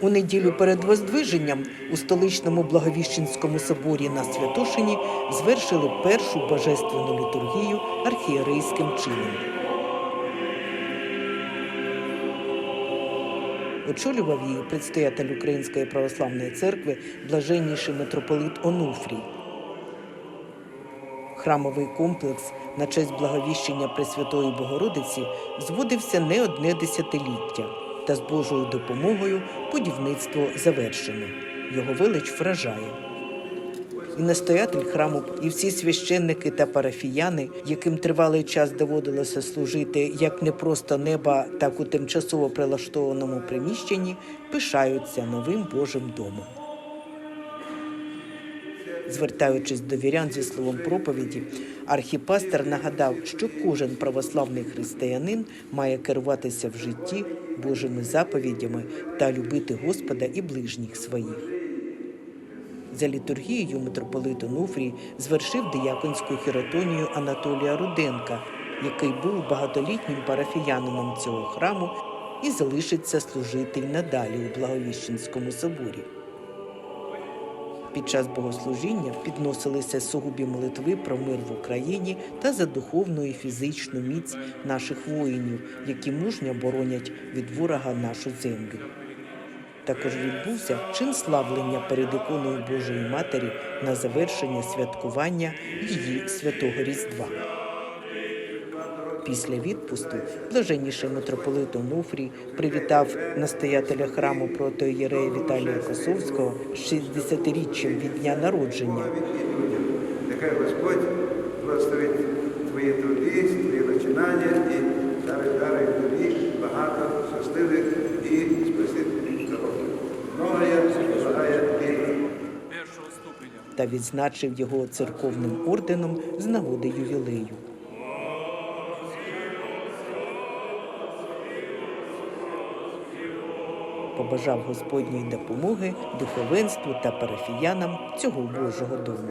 У неділю перед Воздвиженням у столичному Благовіщенському соборі на Святошині звершили першу божественну літургію архієрейським чином. Очолював її предстоятель Української православної церкви блаженніший митрополит Онуфрій. Храмовий комплекс на честь благовіщення Пресвятої Богородиці зводився не одне десятиліття, та з Божою допомогою будівництво завершено. Його велич вражає. І настоятель храму, і всі священники та парафіяни, яким тривалий час доводилося служити як не просто неба, так у тимчасово прилаштованому приміщенні, пишаються новим Божим домом. Звертаючись до вірян зі словом проповіді, архіпастер нагадав, що кожен православний християнин має керуватися в житті Божими заповідями та любити Господа і ближніх своїх. За літургією митрополит Онуфрій звершив дияконську хіротонію Анатолія Руденка, який був багатолітнім парафіянином цього храму і залишиться служити й надалі у Благовіщенському соборі. Під час богослужіння підносилися сугубі молитви про мир в Україні та за духовну і фізичну міць наших воїнів, які мужньо боронять від ворога нашу землю. Також відбувся чин славлення перед іконою Божої Матері на завершення святкування її святого Різдва. Після відпусту блаженніший митрополит Онуфрій привітав настоятеля храму протоієрея Віталія Косовського 60-річчям від дня народження. Нехай Господь благословить твої труди, твої починання і дарить дарить тобі багато щасливих і спасительних здоров'я. Та відзначив його церковним орденом з нагоди ювілею. Побажав Господньої допомоги духовенству та парафіянам цього Божого дому.